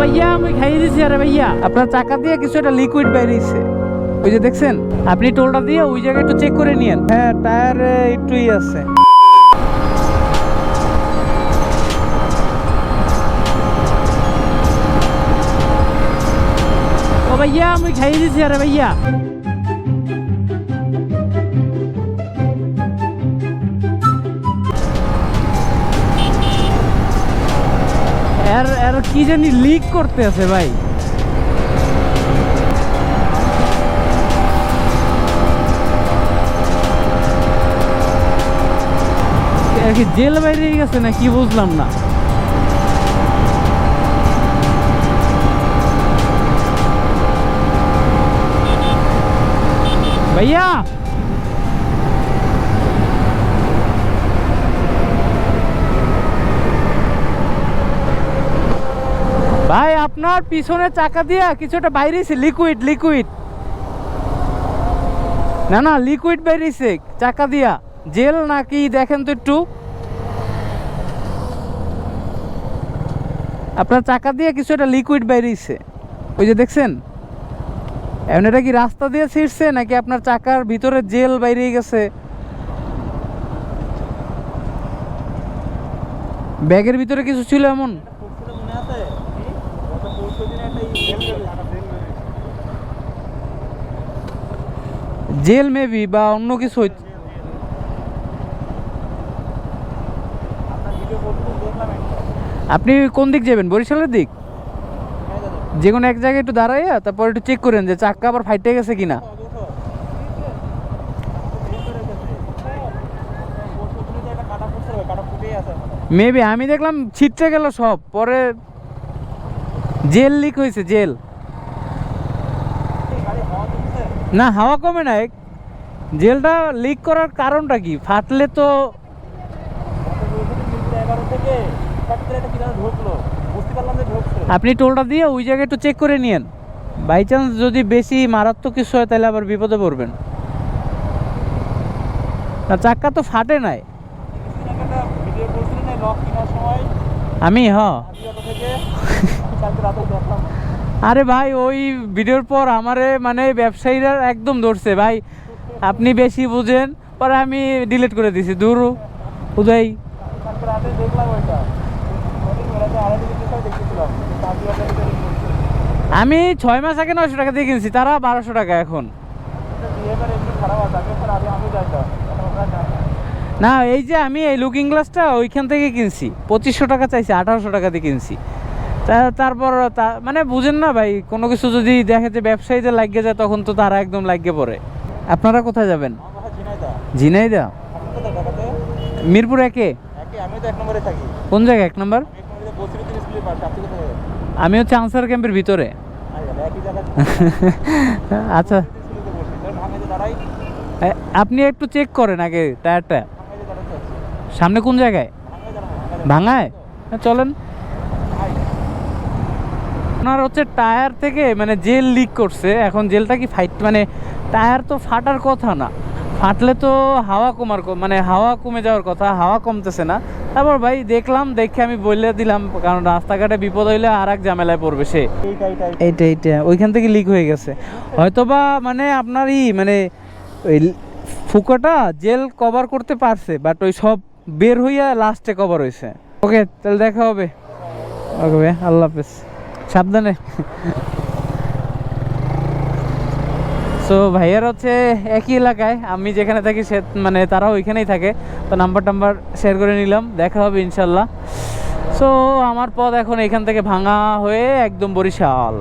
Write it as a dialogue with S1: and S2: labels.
S1: ভাইয়া আমি খাইয়ে দিছি আরে ভাইয়া। আপনার চাকা দিয়ে কিছু একটা লিকুইড বেরিয়েছে ওই যে দেখছেন? আপনি টোলটা দিয়ে ওই জায়গায় একটু চেক করে নিয়েন। হ্যাঁ টায়ার একটুই আছে। ও ভাইয়া আমি খাইয়ে দিছি আরে ভাইয়া। কি জানি লিক করতে আছে ভাই। এর কি জেল বাইরে গেছে না কি বুঝলাম না। ভাইয়া ভাই, আপনার পিছনে চাকা দিয়া কিছুটা বাইরেছে লিকুইড লিকুইড না না লিকুইড বেরিয়েছে চাকা দিয়া। জেল নাকি, দেখেন তো একটু। আপনার চাকা দিয়ে কিছু একটা লিকুইড বেরিয়েছে ওই যে দেখছেন? এখন এটা কি রাস্তা দিয়ে ছিঁড়ছে, নাকি আপনার চাকার ভিতরে জেল বাইরে গেছে? ব্যাগের ভিতরে কিছু ছিল এমন? জেল মেবি বা অন্য কিছু আপনি কোন দিক যাবেন? বরিশালের দিক? যে কোনো এক জায়গায় একটু দাঁড়াইয়া তারপর একটু চেক করেন যে চাক্কা আবার ফাইটে গেছে কিনা। মেবি আমি দেখলাম ছিটতে গেল সব, পরে জেল লিক হয়েছে জেল। না হাওয়া কমে না জেলটা লিক করার কারণটা কি? ফাটলে তো আপনি টোলটা দিয়ে ওই জায়গায় একটু চেক করে নিয়েন। বাই চান্স যদি বেশি মারাত্মক কিছু হয় তাহলে আবার বিপদে পড়বেন। না চাক্কা তো ফাটে নাই। আমি হ। আরে ভাই, ওই ভিডিওর পর আমারে মানে ব্যবসায়ীরা একদম ধরছে, ভাই। আপনি বেশি বুঝেন, পরে আমি ডিলিট করে দিছি, দূর উদয় আমি ছয় মাস আগে নয়শো টাকা দিয়ে কিনছি, তারা বারোশো টাকা এখন। না, এই যে আমি এই লুকিং গ্লাসটা ওইখান থেকে কিনছি, পঁচিশশো টাকা চাইছি, আঠারোশো টাকা দিয়ে কিনছি। তারপর মানে বুঝেন না ভাই, কোনো কিছু যদি দেখে যে ব্যবসায়ীদের লাগিয়ে যায়, তখন তো তারা একদম লাগিয়ে পড়ে। আপনারা কোথায় যাবেন? ঝিনাইদা মিরপুর একে? কোন জায়গায়? এক নম্বর? আমি হচ্ছে আনসার ক্যাম্পের ভিতরে। আচ্ছা। আপনি একটু চেক করেন আগে টায়ারটা। সামনে কোন জায়গায়? ভাঙায় চলেন। আপনার হচ্ছে টায়ার থেকে মানে জেল লিক করছে। এখন জেলটা কি ফাইট মানে টায়ার তো ফাটার কথা না। ফাটলে তো হাওয়া কমার মানে হাওয়া কমে যাওয়ার কথা, হাওয়া কমতেছে না। তারপর ভাই দেখলাম, দেখে আমি বলে দিলাম, কারণ রাস্তাঘাটে বিপদ হইলে আর এক ঝামেলায় পড়বে সে।
S2: এইটা এইটা
S1: ওইখান থেকে লিক হয়ে গেছে। হয়তোবা মানে আপনার ই মানে ওই ফুকোটা জেল কভার করতে পারছে বাট ওই সব বের হইয়া লাস্টে কভার হয়েছে ওকে তাহলে দেখা হবে। ওকে ভাই, আল্লাহ হাফেজ। সাবধানে। সো ভাইয়ার হচ্ছে একই এলাকায়। আমি যেখানে থাকি সে মানে তারা ওইখানেই থাকে। তো নাম্বার টাম্বার শেয়ার করে নিলাম। দেখা হবে ইনশাল্লাহ। সো আমার পথ এখন এখান থেকে ভাঙা হয়ে একদম বরিশাল।